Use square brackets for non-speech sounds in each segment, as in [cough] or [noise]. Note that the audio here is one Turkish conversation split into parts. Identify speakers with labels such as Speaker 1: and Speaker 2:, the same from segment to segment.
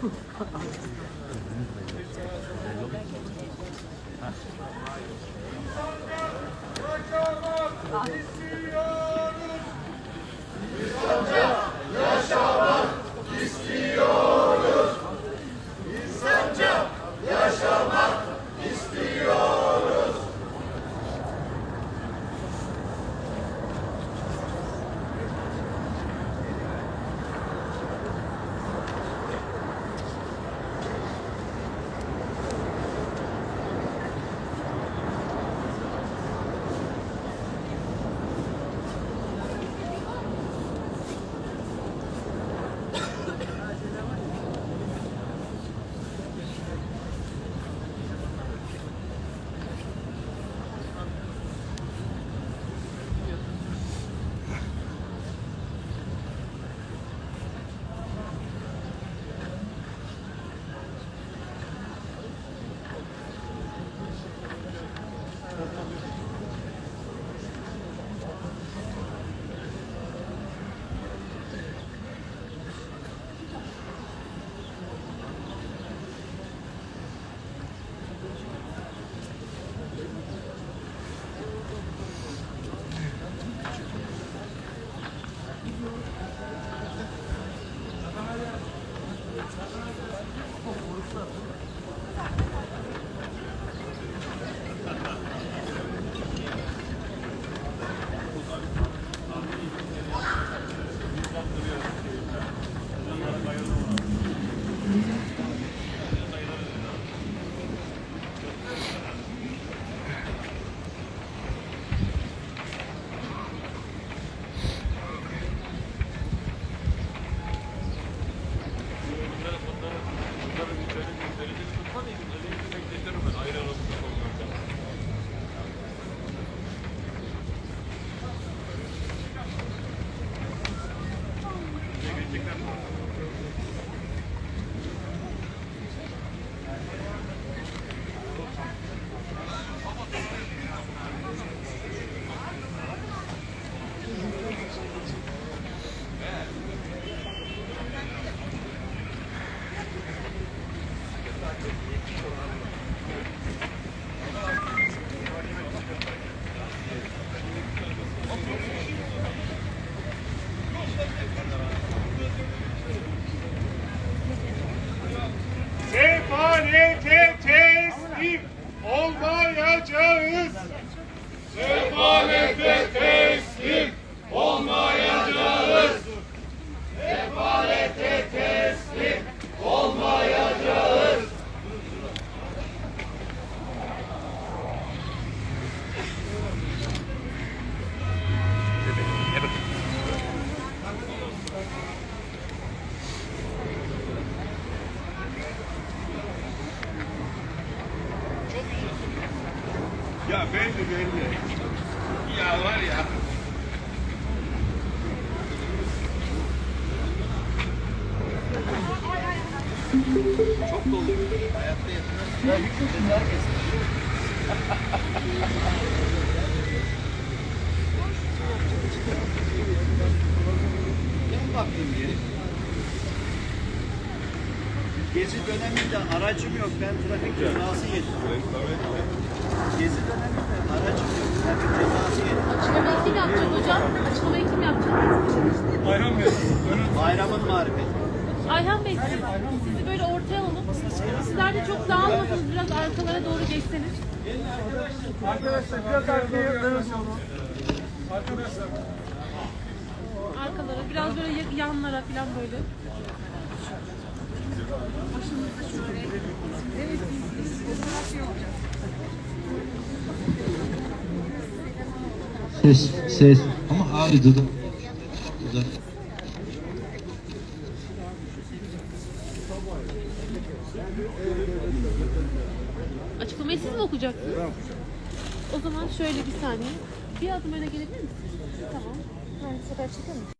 Speaker 1: Sefalete teslim olmayacağız. Sefalete teslim olmayacağız. Sefalete teslim olmayacağız. Ya belli belli. Ya var ya. Çok dolu. Hayatta yetmez. Ya hüküm herkes. Gel bakayım geri. Gezi döneminde aracım yok. Ben trafik cezası yedim. Gezi döneminde aracım yok. Trafik cezası yedim.
Speaker 2: Açıklamayı kim yapacak hocam? Açıklamayı kim yapacak?
Speaker 1: Bayram Bey.
Speaker 3: Bayramın marifeti.
Speaker 2: Ayhan Bey siz, sizi böyle ortaya alalım. Sizler de çok dağılmadınız. Biraz arkalara doğru geçseniz.
Speaker 1: Arkadaşlar biraz arkaya Arkadaşlar.
Speaker 2: Arkalara. Biraz böyle ya- yanlara falan böyle.
Speaker 4: Ses, ses. Ama ağrı dudak. Dudak.
Speaker 2: Açıklamayı siz mi okuyacaksınız? O zaman şöyle bir saniye. Bir adım öne gelebilir misiniz? Tamam. Ben sefer çekelim.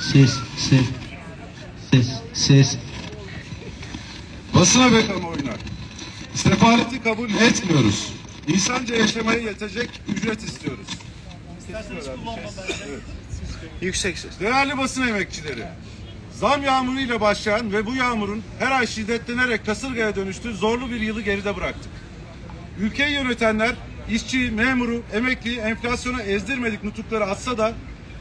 Speaker 4: Ses, ses, ses, ses.
Speaker 5: Basına ve kamuoyuna. Sefaleti kabul etmiyoruz. İnsanca yaşamaya yetecek ücret istiyoruz.
Speaker 1: Yüksek ses.
Speaker 5: Değerli basın emekçileri, zam yağmuruyla başlayan ve bu yağmurun her ay şiddetlenerek kasırgaya dönüştüğü zorlu bir yılı geride bıraktık. Ülkeyi yönetenler işçi, memuru, emekliyi enflasyona ezdirmedik nutukları atsa da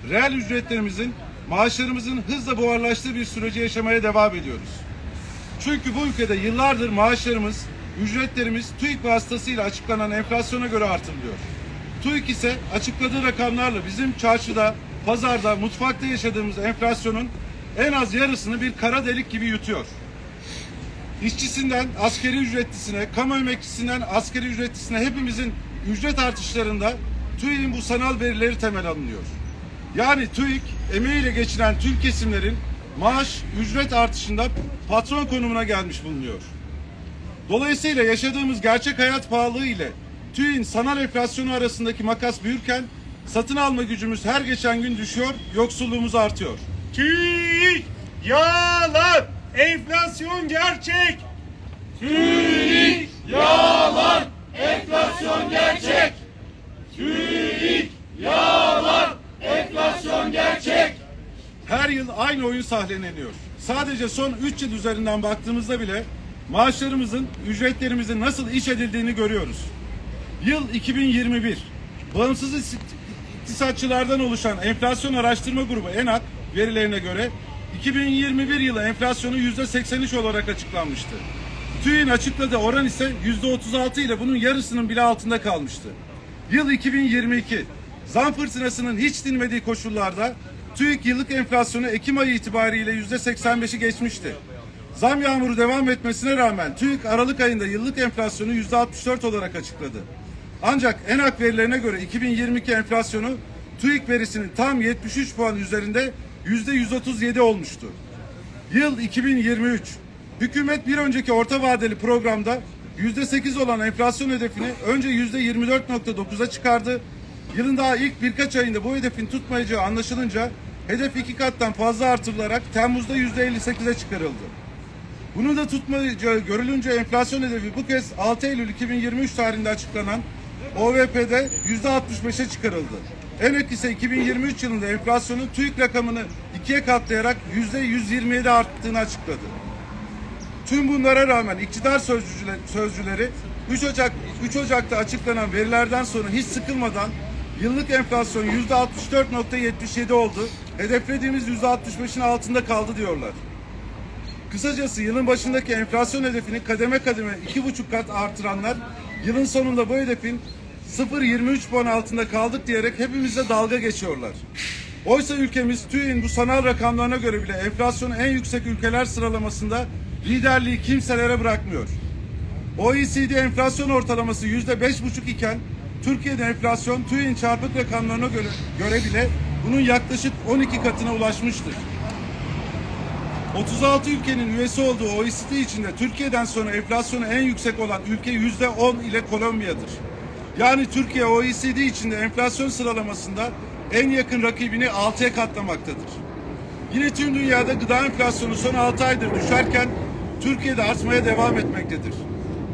Speaker 5: reel ücretlerimizin, maaşlarımızın hızla buharlaştığı bir süreci yaşamaya devam ediyoruz. Çünkü bu ülkede yıllardır maaşlarımız, ücretlerimiz TÜİK vasıtasıyla açıklanan enflasyona göre artırılıyor. TÜİK ise açıkladığı rakamlarla bizim çarşıda, pazarda, mutfakta yaşadığımız enflasyonun en az yarısını bir kara delik gibi yutuyor. İşçisinden askeri ücretlisine, kamu emekçisinden askeri ücretlisine hepimizin ücret artışlarında TÜİK'in bu sanal verileri temel alınıyor. Yani TÜİK emeğiyle geçinen tüm kesimlerin maaş, ücret artışında patron konumuna gelmiş bulunuyor. Dolayısıyla yaşadığımız gerçek hayat pahalılığı ile TÜİK'in sanal enflasyonu arasındaki makas büyürken satın alma gücümüz her geçen gün düşüyor, yoksulluğumuz artıyor.
Speaker 6: TÜİK yalan, enflasyon gerçek. TÜİK yalan, enflasyon gerçek. TÜİK yalan, enflasyon gerçek.
Speaker 5: Her yıl aynı oyun sahneleniyor. Sadece son 3 yıl üzerinden baktığımızda bile maaşlarımızın, ücretlerimizin nasıl iş edildiğini görüyoruz. Yıl 2021. Bağımsız is- iktisatçılardan oluşan enflasyon araştırma grubu ENAK verilerine göre 2021 yılı enflasyonu %83 olarak açıklanmıştı. TÜİK'in açıkladığı oran ise %36 ile bunun yarısının bile altında kalmıştı. Yıl 2022. Zam fırtınasının hiç dinmediği koşullarda TÜİK yıllık enflasyonu Ekim ayı itibariyle %85'i geçmişti. Zam yağmuru devam etmesine rağmen TÜİK Aralık ayında yıllık enflasyonu %64 olarak açıkladı. Ancak ENAK verilerine göre 2022 enflasyonu TÜİK verisinin tam 73 puan üzerinde %137 olmuştu. Yıl 2023. Hükümet bir önceki orta vadeli programda %8 olan enflasyon hedefini önce %24.9'a çıkardı. Yılın daha ilk birkaç ayında bu hedefin tutmayacağı anlaşılınca hedef iki kattan fazla artırılarak Temmuz'da %58'e çıkarıldı. Bunu da tutmayacağı görülünce enflasyon hedefi bu kez 6 Eylül 2023 tarihinde açıklanan OVP'de %65'e çıkarıldı. ENEK ise 2023 yılında enflasyonun TÜİK rakamını ikiye katlayarak %127 arttığını açıkladı. Tüm bunlara rağmen iktidar sözcüleri 3 Ocak 3 Ocak'ta açıklanan verilerden sonra hiç sıkılmadan yıllık enflasyon %64.77 oldu. Hedeflediğimiz %65'in altında kaldı diyorlar. Kısacası yılın başındaki enflasyon hedefini kademe kademe iki buçuk kat artıranlar yılın sonunda bu hedefin 0.23 puan altında kaldık diyerek hepimizle dalga geçiyorlar. Oysa ülkemiz TÜİK'in bu sanal rakamlarına göre bile enflasyonu en yüksek ülkeler sıralamasında liderliği kimselere bırakmıyor. OECD enflasyon ortalaması yüzde beş buçuk iken Türkiye'de enflasyon TÜİK'in çarpık rakamlarına göre, göre bile bunun yaklaşık 12 katına ulaşmıştır. 36 ülkenin üyesi olduğu OECD içinde Türkiye'den sonra enflasyonu en yüksek olan ülke yüzde 10 ile Kolombiya'dır. Yani Türkiye OECD içinde enflasyon sıralamasında en yakın rakibini 6'ya katlamaktadır. Yine tüm dünyada gıda enflasyonu son 6 aydır düşerken Türkiye'de artmaya devam etmektedir.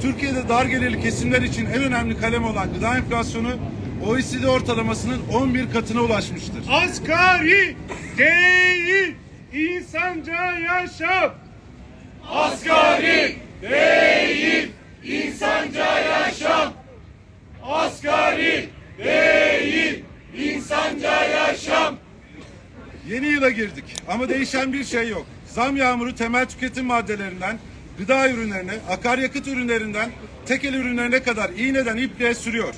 Speaker 5: Türkiye'de dar gelirli kesimler için en önemli kalem olan gıda enflasyonu OECD ortalamasının 11 katına ulaşmıştır.
Speaker 6: Asgari değil, insanca yaşam. Asgari değil, insanca yaşam. Asgari değil, insanca yaşam.
Speaker 5: Yeni yıla girdik ama değişen bir şey yok. Zam yağmuru temel tüketim maddelerinden gıda ürünlerine, akaryakıt ürünlerinden tekel ürünlerine kadar iğneden ipliğe sürüyor.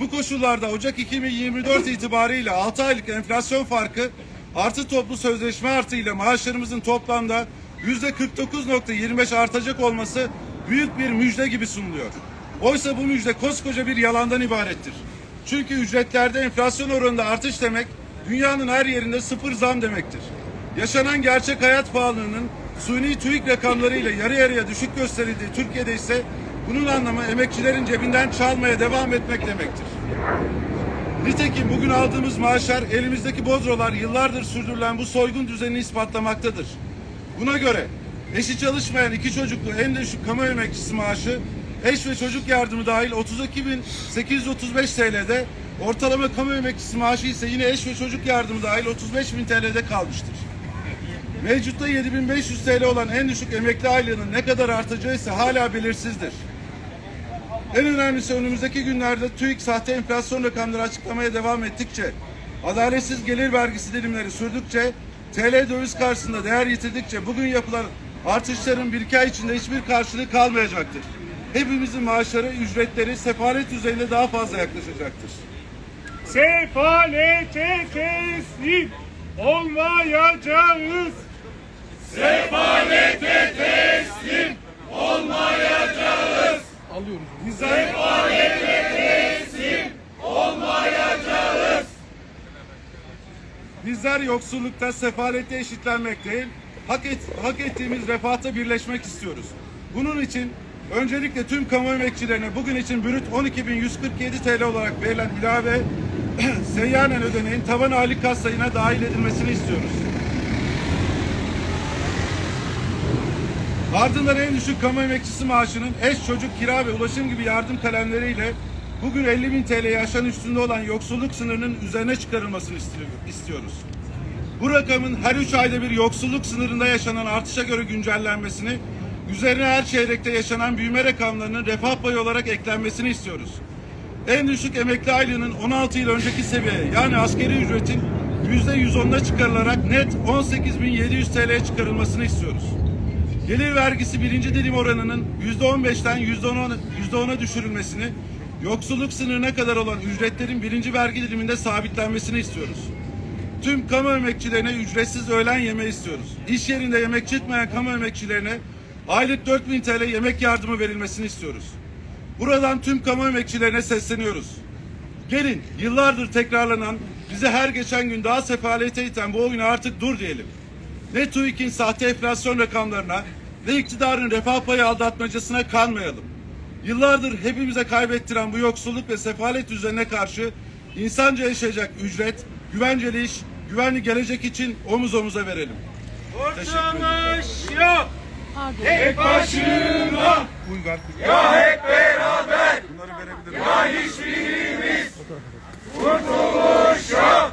Speaker 5: Bu koşullarda Ocak 2024 itibariyle 6 aylık enflasyon farkı artı toplu sözleşme artı ile maaşlarımızın toplamda %49.25 artacak olması büyük bir müjde gibi sunuluyor. Oysa bu müjde koskoca bir yalandan ibarettir. Çünkü ücretlerde enflasyon oranında artış demek dünyanın her yerinde sıfır zam demektir. Yaşanan gerçek hayat pahalılığının suni TÜİK rakamlarıyla yarı yarıya düşük gösterildiği Türkiye'de ise bunun anlamı emekçilerin cebinden çalmaya devam etmek demektir. Nitekim bugün aldığımız maaşlar elimizdeki bodrolar yıllardır sürdürülen bu soygun düzenini ispatlamaktadır. Buna göre eşi çalışmayan iki çocuklu en düşük kamu emekçisi maaşı eş ve çocuk yardımı dahil 32.835 TL'de ortalama kamu emekçisi maaşı ise yine eş ve çocuk yardımı dahil 35.000 TL'de kalmıştır. Mevcutta 7500 TL olan en düşük emekli aylığının ne kadar artacağı ise hala belirsizdir. En önemlisi önümüzdeki günlerde TÜİK sahte enflasyon rakamları açıklamaya devam ettikçe, adaletsiz gelir vergisi dilimleri sürdükçe, TL döviz karşısında değer yitirdikçe bugün yapılan artışların bir iki ay içinde hiçbir karşılığı kalmayacaktır. Hepimizin maaşları, ücretleri sefalet düzeyinde daha fazla yaklaşacaktır.
Speaker 6: Sefalete teslim olmayacağız. Sefalete teslim olmayacağız. Alıyoruz. Sefalete teslim olmayacağız.
Speaker 5: Bizler yoksullukta, sefalette eşitlenmek değil, hak, et, hak ettiğimiz refahta birleşmek istiyoruz. Bunun için öncelikle tüm kamu emekçilerine bugün için brüt 12.147 TL olarak verilen ilave [clears throat] seyyanen ödeneğin tavan aylık kas sayına dahil edilmesini istiyoruz. Ardından en düşük kamu emekçisi maaşının eş, çocuk, kira ve ulaşım gibi yardım kalemleriyle bugün 50 bin TL'yi aşan üstünde olan yoksulluk sınırının üzerine çıkarılmasını istiyor- istiyoruz. Bu rakamın her üç ayda bir yoksulluk sınırında yaşanan artışa göre güncellenmesini, üzerine her çeyrekte yaşanan büyüme rakamlarının refah payı olarak eklenmesini istiyoruz. En düşük emekli aylığının 16 yıl önceki seviyeye yani askeri ücretin %110'una çıkarılarak net 18.700 TL'ye çıkarılmasını istiyoruz. Gelir vergisi birinci dilim oranının %15'ten %10'a %10'a düşürülmesini, yoksulluk sınırına kadar olan ücretlerin birinci vergi diliminde sabitlenmesini istiyoruz. Tüm kamu emekçilerine ücretsiz öğlen yemeği istiyoruz. İş yerinde yemek çıkmayan kamu emekçilerine aylık 4000 TL yemek yardımı verilmesini istiyoruz. Buradan tüm kamu emekçilerine sesleniyoruz. Gelin yıllardır tekrarlanan bize her geçen gün daha sefalete iten bu oyuna artık dur diyelim. Ne TÜİK'in sahte enflasyon rakamlarına ne iktidarın refah payı aldatmacasına kanmayalım. Yıllardır hepimize kaybettiren bu yoksulluk ve sefalet düzenine karşı insanca yaşayacak ücret, güvenceli iş, güvenli gelecek için omuz omuza verelim.
Speaker 6: Kurtuluş yok. Tek başına. Ya hep beraber. Ya hiçbirimiz. Kurtuluş yok.